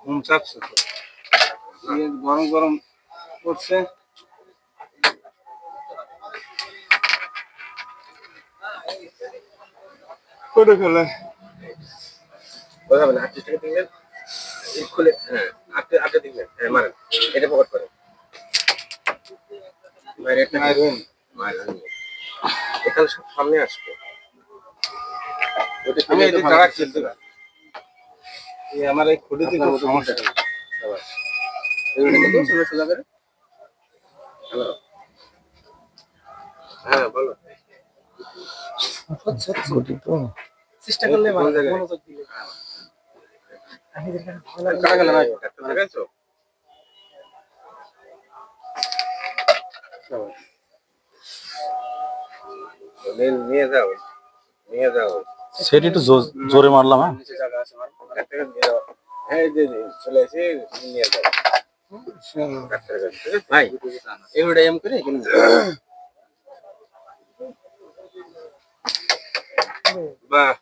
ঘুম চাপছে তো। গরম গরম করছে। করে ফেলে। বোঝাবেন আটত্রিশ টাকা দিবেন। খুলে হ্যাঁ আটটা আটটা দিবেন। হ্যাঁ মারেন। এটা পকেট করেন মারবেন মারেন এখানে সব সামনে আসবে। আমি এটি তো এই আমার এই খুঁড়িতে খুব সমস্যা সমস্যা এগুলো কত সোজা সোজা করে। হ্যালো। হ্যাঁ বলো। চেষ্টা করলে ভালো জায়গায়? মনোযোগ দিলে। আমি যেটা কাটা গেল না? কাটতে লাগাইছো নিয়ে নিয়ে যাও। নিয়ে যাও। সেটি একটু জোরে মারলাম হ্যাঁ? ভাই এগুলো এম করে বাহ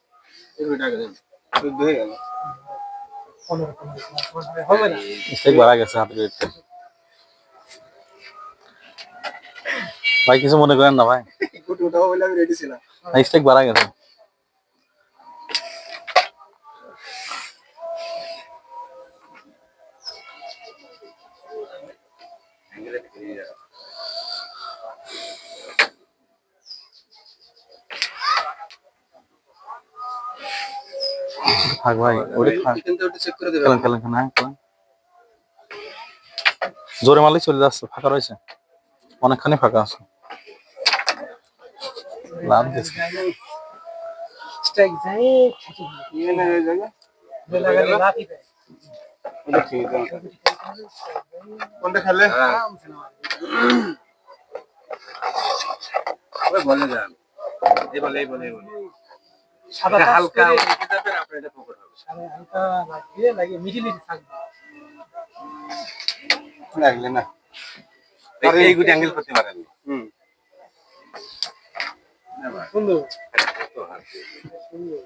এগুলো টাকা দেন শুদ্ধ হয়ে গেল। ভাই কিছু মনে করেন না ভাই। স্টেক বাড়া গেছে। থাক ভাই ওটা থাক কিন্তু ওটা চেক করে দেবে। খেলেন খেলেন খেলেন হ্যাঁ খেলেন। জোরে মারলেই চলে যাচ্ছে ফাঁকা রয়েছে। অনেকখানি ফাঁকা আছে। লাভ ঠিক আছে কোনটা খেলে? বলে যান এই বলে এই বলে এই বলে। সাদা হালকা আপনার এটা পকেট হবে। হালকা লাগিয়ে লাগিয়ে মিডিলে থাকবে। লাগলে না। এই- এই গুটি অ্যাঙ্গেল করতে পারেন। হুম। সুন্দর তো হাত সুন্দর